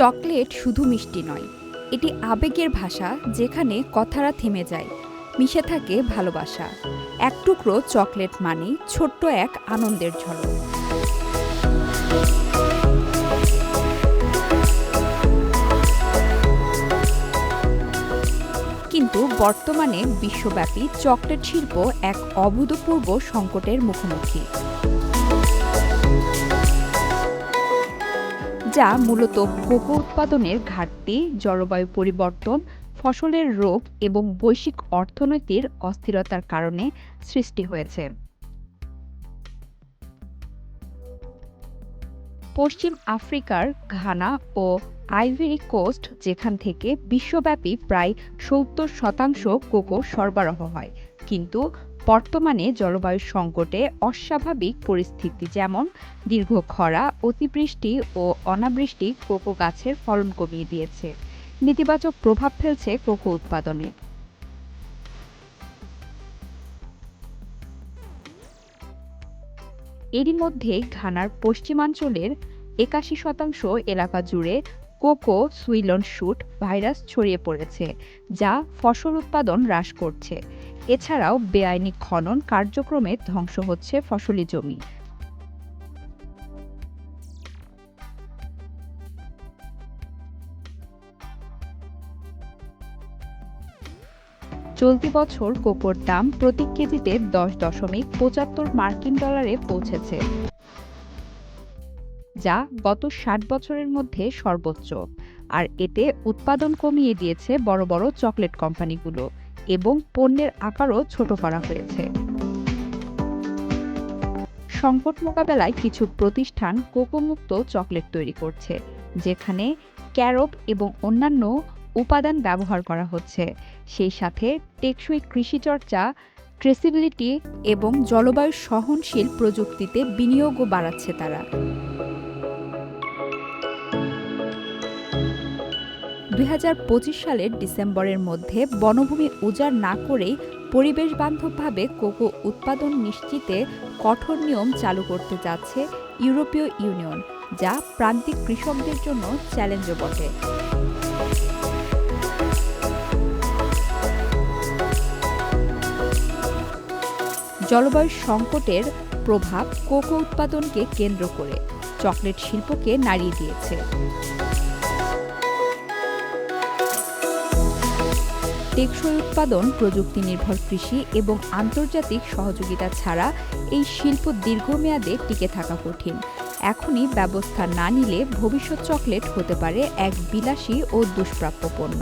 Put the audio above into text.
Chocolate শুধু মিষ্টি নয়, এটি আবেগের ভাষা যেখানে কথারা থেমে যায়, মিশে থাকে ভালোবাসা। এক টুকরো চকলেট মানে ছোট্ট এক আনন্দের ঝলক। কিন্তু বর্তমানে বিশ্বব্যাপী চকলেট শিল্প এক অভূতপূর্ব সংকটের মুখোমুখি। যা মূলত কোকো উৎপাদনের ঘাটতি, জলবায়ু পরিবর্তন, ফসলের রোগ এবং বৈশ্বিক অর্থনীতির অস্থিরতার কারণে সৃষ্টি হয়েছে। পশ্চিম আফ্রিকার ঘানা ও আইভরি কোস্ট, যেখান থেকে বিশ্বব্যাপী প্রায় সত্তর শতাংশ কোকো সরবরাহ হয়। কিন্তু বর্তমানে জলবায়ু সংকটে অস্বাভাবিক পরিস্থিতি যেমন দীর্ঘ খরা, অতিবৃষ্টি ও অনাবৃষ্টি কোকো গাছের ফলন কমিয়ে দিয়েছে। নেতিবাচক প্রভাব ফেলছে কোকো উৎপাদনে। এরই মধ্যে ঘানার পশ্চিমাঞ্চলের একাশি শতাংশ এলাকা জুড়ে কোকো সুইলন শুট ভাইরাস ছড়িয়ে পড়েছে, যা ফসল উৎপাদন হ্রাস করছে। এছাড়াও বেআইনি খনন কার্যক্রমে ধ্বংস হচ্ছে ফসলি জমি। চলতি বছর কোকোর দাম প্রতি কেজিতে দশ দশমিক পঁচাত্তর মার্কিন ডলারে পৌঁছেছে, যা গত ষাট বছরের মধ্যে সর্বোচ্চ। আর এতে উৎপাদন কমিয়ে দিয়েছে বড় বড় চকলেট কোম্পানিগুলো। এবং পণ্যের আকারও ছোট করা হয়েছে। সংকট মোকাবেলায় কিছু প্রতিষ্ঠান কোকোমুক্ত চকলেট তৈরি করছে, যেখানে ক্যারব এবং অন্যান্য উপাদান ব্যবহার করা হচ্ছে। সেই সাথে টেকসই কৃষিচর্চা ট্রেসিবিলিটি এবং জলবায়ু সহনশীল প্রযুক্তিতে বিনিয়োগও বাড়াচ্ছে তারা। দুই হাজার পঁচিশ সালের ডিসেম্বরের মধ্যে বনভূমি উজাড় না করেই পরিবেশ বান্ধবভাবে কোকো উৎপাদন নিশ্চিতে কঠোর নিয়ম চালু করতে যাচ্ছে ইউরোপীয় ইউনিয়ন, যা প্রান্তিক কৃষকদের জন্য চ্যালেঞ্জও বটে। জলবায়ু সংকটের প্রভাব কোকো উৎপাদনকে কেন্দ্র করে চকলেট শিল্পকে নাড়িয়ে দিয়েছে। টেকসই উৎপাদন, প্রযুক্তি নির্ভর কৃষি এবং আন্তর্জাতিক সহযোগিতা ছাড়া এই শিল্প দীর্ঘমেয়াদে টিকে থাকা কঠিন। এখনই ব্যবস্থা না নিলে ভবিষ্যৎ চকলেট হতে পারে এক বিলাসী ও দুষ্প্রাপ্য পণ্য।